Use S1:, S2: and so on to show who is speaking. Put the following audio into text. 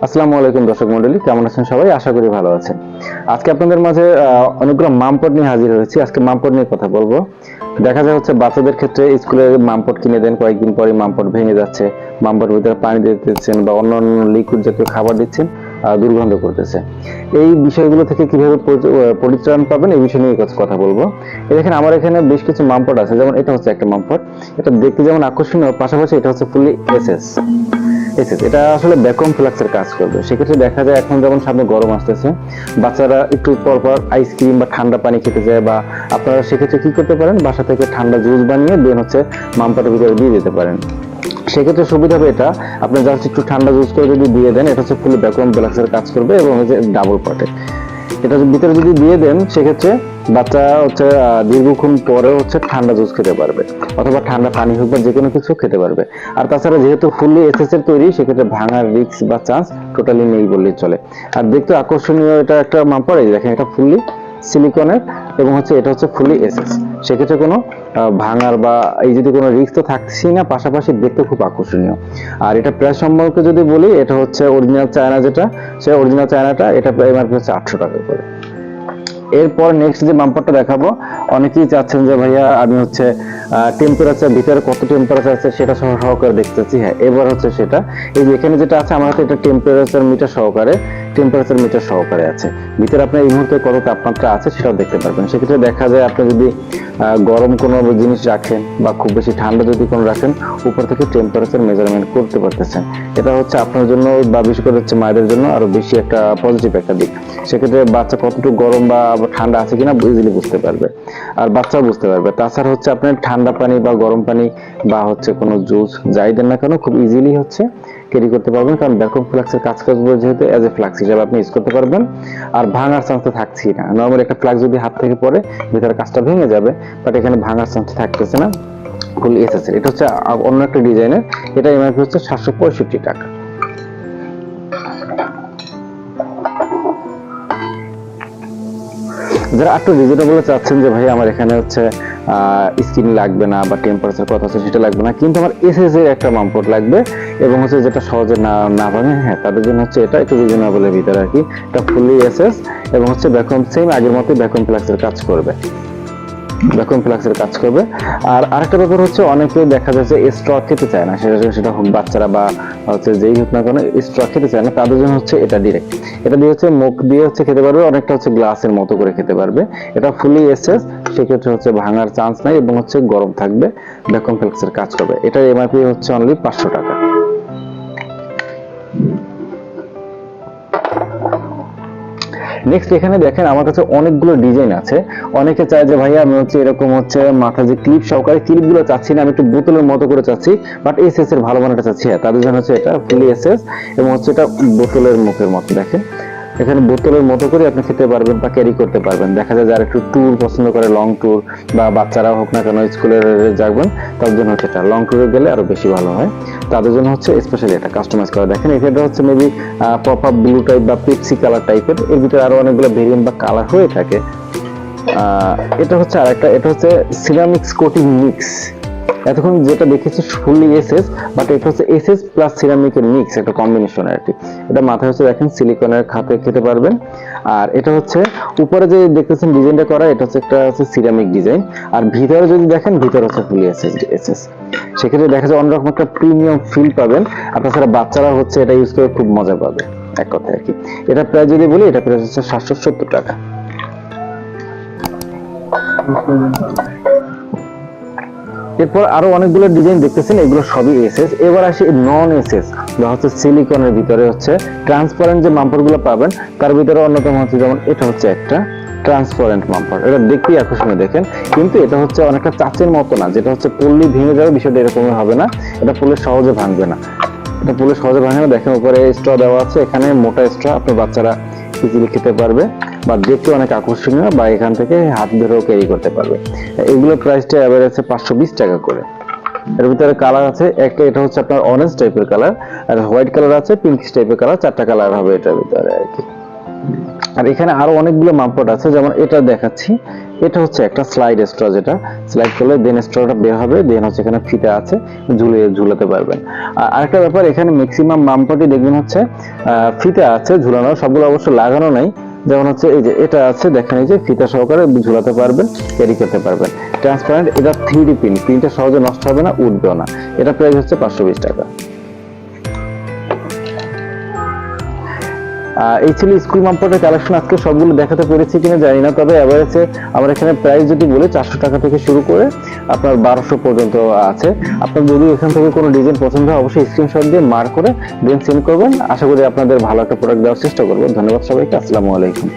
S1: আসসালামু আলাইকুম দর্শক মন্ডলী, কেমন আছেন সবাই? আশা করি ভালো আছেন। আজকে আপনাদের মাঝে অনেকগুলো মামপট নিয়ে হাজির হয়েছি। আজকে মামপট নিয়ে কথা বলব। দেখা যায় হচ্ছে বাচ্চাদের ক্ষেত্রে স্কুলে মামপট কিনে দেন, কয়েকদিন পরে মামপট ভেঙে যাচ্ছে, মামপট ভিতরে পানি দিতেছেন বা অন্য অন্য লিকুইড জাতীয় খাবার দিচ্ছেন দুর্গন্ধ করতেছে। এই বিষয়গুলো থেকে কীভাবে পরি- পরিত্রাণ পাবেন, এই বিষয় নিয়ে কথা বলব। এই দেখেন আমার এখানে বেশ কিছু মামপট আছে, যেমন এটা হচ্ছে একটা মামপট। এটা দেখতে যেমন আকর্ষণীয়, পাশাপাশি এটা হচ্ছে ফুললি এসএস এটা আসলে ভ্যাকুয়াম ফ্লাক্সের কাজ করবে। সেক্ষেত্রে দেখা যায় এখন যেমন সামনে গরম আসতেছে, বাচ্চারা একটু পর পর আইসক্রিম বা ঠান্ডা পানি খেতে যায় বা আপনারা সেক্ষেত্রে কি করতে পারেন? বাসা থেকে ঠান্ডা জুস বানিয়ে দেন হচ্ছে মামপাটের ভিতরে দিয়ে দিতে পারেন। সেক্ষেত্রে সুবিধা হবে এটা, আপনি জাস্ট একটু ঠান্ডা জুস করে যদি দিয়ে দেন, এটা হচ্ছে ফুলি ভ্যাকুয়াম ফ্লাক্সের কাজ করবে এবং হচ্ছে ডাবল পটে এটা ভিতরে যদি দিয়ে দেন, সেক্ষেত্রে বাচ্চা হচ্ছে দীর্ঘক্ষণ পরে হচ্ছে ঠান্ডা জুস খেতে পারবে, অথবা ঠান্ডা পানি হোক বা যে কোনো কিছু খেতে পারবে। আর তাছাড়া যেহেতু ফুললি এসএস এর তৈরি, সেক্ষেত্রে ভাঙার রিস্ক বা চান্স টোটালি নেই বললেই চলে। আর দেখতে আকর্ষণীয় এটা একটা মাম্পার এই দেখেন এটা ফুললি সিলিকনের এবং হচ্ছে এটা হচ্ছে ফুললি এসএস সেক্ষেত্রে কোনো ভাঙার বা এই যদি কোনো রিক্স তো থাকছেই না, পাশাপাশি দেখতে খুব আকর্ষণীয়। আর এটা প্রায় সম্পর্কে যদি বলি, এটা হচ্ছে অরিজিনাল চায়না যেটা, সে অরিজিনাল চায়নাটা এটা প্রায় এমআরপি হচ্ছে আটশো টাকা করে। এরপর নেক্সট যে বাম্পারটা দেখাবো, অনেকেই চাচ্ছেন যে, ভাইয়া, আমি হচ্ছে টেম্পারেচার ভিতরে কত টেম্পারেচার আছে সেটা সহ সহকারে দেখতেছি। হ্যাঁ এবার হচ্ছে সেটা। এই যে এখানে যেটা আছে, আমার হাতে এটা টেম্পারেচার মিটার সহকারে। টেম্পারেচার মিটার সহকারে আছে। ভিতরে আপনার এই মুহূর্তে কত তাপমাত্রা আছে সেটাও দেখতে পারবেন। সেক্ষেত্রে দেখা যায় আপনি যদি গরম কোনো জিনিস রাখেন বা খুব বেশি ঠান্ডা যদি কোনো রাখেন, উপর থেকে টেম্পারেচার মেজারমেন্ট করতে পারতেছেন। এটা হচ্ছে আপনার জন্য বা বিশেষ করে হচ্ছে মায়েদের জন্য আরও বেশি একটা পজিটিভ একটা দিক। সেক্ষেত্রে বাচ্চা কতটুকু গরম বা ঠান্ডা আছে কিনা ইজিলি বুঝতে পারবে। আর বাচ্চাও বুঝতে পারবে। তাছাড়া হচ্ছে আপনার ঠান্ডা পানি বা গরম পানি বা হচ্ছে কোনো জুস যাই দেন না কেন, খুব ইজিলি হচ্ছে ক্যারি করতে পারবেন। কারণ ভ্যাকুয়াম ফ্লাক্সের কাজ করবে যেহেতু এজ এ ফ্লাক্স হিসেবে আপনি ইউজ করতে পারবেন। আর ভাঙার চান্স তো থাকছেই না। নর্মালি একটা ফ্লাক্স যদি হাত থেকে পড়ে, ভিতরে কাজটা ভেঙে যাবে বাট এখানে ভাঙার চান্স থাকতেছে না। ফুল এসএস এটা হচ্ছে অন্য একটা ডিজাইনের এটা এমআরপি হচ্ছে সাতশো পঁয়ষট্টি টাকা। যারা একটু রিজনেবল চাচ্ছেন যে ভাই আমার এখানে হচ্ছে স্কিন লাগবে না বা টেম্পারেচার কত আছে সেটা লাগবে না। কিন্তু আমার এস এস এর একটা মামপট লাগবে এবং হচ্ছে যেটা সহজে না না পাবে হ্যাঁ তাদের জন্য হচ্ছে এটা একটু রিজনেবলের ভিতরে আর কি। এটা ফুললি এসএস এবং হচ্ছে ভ্যাকুয়াম সেম আগের মতোই ভ্যাকুয়াম ফ্লাক্সের কাজ করবে। ভ্যাকুয়াম ফ্লাক্সের কাজ করবে। আর আরেকটা ব্যাপার হচ্ছে, অনেকে দেখা যাচ্ছে স্ট্র খেতে চায় না। সেটা সেটা হোক বাচ্চারা বা হচ্ছে যেই হোক না কেন স্ট্র খেতে চায় না। তাদের জন্য হচ্ছে এটা ডিরেক্ট এটা দিয়ে হচ্ছে মুখ দিয়ে হচ্ছে খেতে পারবে, অনেকটা হচ্ছে গ্লাসের মতো করে খেতে পারবে। এটা ফুলি এসএস সেক্ষেত্রে হচ্ছে ভাঙার চান্স নাই এবং হচ্ছে গরম থাকবে। ভ্যাকুয়াম ফ্লাক্সের কাজ করবে। এটার এমআরপি হচ্ছে অনলি পাঁচশো টাকা। নেক্সট এখানে দেখেন আমার কাছে অনেকগুলো ডিজাইন আছে। অনেকে চায় যে, ভাইয়া, আমি হচ্ছে এরকম হচ্ছে মাথা যে ক্লিপ সহকারে ক্লিপগুলো চাচ্ছি না, আমি একটু বোতলের মতো করে চাচ্ছি বাট এস এস এর ভালো মানটা চাচ্ছি হ্যাঁ তাদের জন্য হচ্ছে এটা ফুলি এস এস এবং হচ্ছে এটা বোতলের মুখের মতো, দেখেন। এখানে বোতলের মতো করে আপনি খেতে পারবেন বা ক্যারি করতে পারবেন। দেখা যায় যারা একটু ট্যুর পছন্দ করে লং ট্যুর বা বাচ্চারা হোক না কেন স্কুলে যাবেন, তাদের জন্য হচ্ছে এটা লং ট্যুরে গেলে আরও বেশি ভালো হয়। তাদের জন্য হচ্ছে স্পেশালি এটা কাস্টমাইজ করা। দেখেন এটা হচ্ছে maybe pop up blue type বা পেপসি কালার টাইপের এর। ভিতরে আরও অনেকগুলো ভেরিয়েন্ট বা কালার হয়ে থাকে। এটা হচ্ছে আরেকটা, এটা হচ্ছে সিরামিক্স কোটিং মিক্স এতক্ষণ যেটা দেখেছি ফুললি এসএস বাট এটা হচ্ছে এসএস প্লাস সিরামিকের মিক্স একটা কম্বিনেশন আর কি। এটা মাথায় হচ্ছে দেখেন সিলিকনের খাতে খেতে পারবেন। আর এটা হচ্ছে উপরে যে দেখতেছেন ডিজাইনটা করা, এটা হচ্ছে একটা হচ্ছে সিরামিক ডিজাইন আর ভিতরে যদি দেখেন, ভিতরে হচ্ছে ফুলি এসএস এসএস সেক্ষেত্রে দেখা যায় অন্যরকম একটা প্রিমিয়াম ফিল পাবেন। আর তাছাড়া বাচ্চারা হচ্ছে এটা ইউজ করে খুব মজা পাবে, এক কথায় আর কি। এটা প্রায় যদি বলি, এটা প্রায় হচ্ছে সাতশো সত্তর টাকা। এরপর আরও অনেকগুলো ডিজাইন দেখতেছেন, এগুলো সবই এসএস। এবার আসি নন এসএস বা হচ্ছে সিলিকনের ভিতরে হচ্ছে ট্রান্সপারেন্ট যে মাম্পারগুলো পাবেন, তার ভিতরে অন্যতম হচ্ছে যেমন এটা হচ্ছে একটা ট্রান্সপারেন্ট মাম্পার এটা দেখতেই আকর্ষণীয়, দেখেন। কিন্তু এটা হচ্ছে অনেকটা চাচের মতো না, যেটা হচ্ছে পল্লী ভেঙে যাবে, বিষয়টা এরকমই হবে না। এটা পড়লে সহজে ভাঙবে না। এটা পড়লে সহজে ভাঙে না, দেখেন উপরে স্ট্র দেওয়া আছে, এখানে মোটা স্ট্র আপনার বাচ্চারা ইজিলি খেতে পারবে। বা দেখতে অনেক আকর্ষণীয় বা এখান থেকে হাত ধরেও ক্যারি করতে পারবে। এগুলোর প্রাইসটা অ্যাভারেজ আছে পাঁচশো বিশ টাকা করে। এর ভিতরে কালার আছে একটা এটা হচ্ছে আপনার অরেঞ্জ টাইপের কালার আর হোয়াইট কালার আছে পিঙ্ক টাইপের কালার চারটা কালার হবে এটার ভিতরে আর কি। আর এখানে আরও অনেকগুলো মামপট আছে, যেমন এটা দেখাচ্ছি। এটা হচ্ছে একটা স্লাইড স্ট্র যেটা। স্লাইড করলে দেন স্ট্রটা বের হবে দেন হচ্ছে এখানে ফিতা আছে, ঝুলে ঝুলাতে পারবেন। আর আরেকটা ব্যাপার, এখানে ম্যাক্সিমাম মামপটই দেখবেন হচ্ছে ফিতা আছে, ঝুলানো, সবগুলো অবশ্য লাগানো নাই। যেমন হচ্ছে এই যে এটা আছে, দেখেন এই যে ফিতা সহকারে ঝুলাতে পারবেন ক্যারি করতে পারবেন। ট্রান্সপারেন্ট এটা থ্রি প্রিন্ট প্রিন্টটা সহজে নষ্ট হবে না, উঠবেও না। এটা প্রাইস হচ্ছে পাঁচশো বিশ টাকা। এই ছিল স্কুল মাম্পটের কালেকশন আজকে সবগুলো দেখাতে পেরেছি কিনা জানি না, তবে অ্যাভারেজে আমার এখানে প্রাইস যদি বলে, চারশো টাকা থেকে শুরু করে আপনার বারোশো পর্যন্ত আছে। আপনার যদি এখান থেকে কোনো ডিজাইন পছন্দ হয়, অবশ্যই স্ক্রিনশট দিয়ে মার করে দেন সেন্ড করবেন। আশা করি আপনাদের ভালো একটা প্রোডাক্ট দেওয়ার চেষ্টা করব। ধন্যবাদ সবাইকে, আসসালামু আলাইকুম।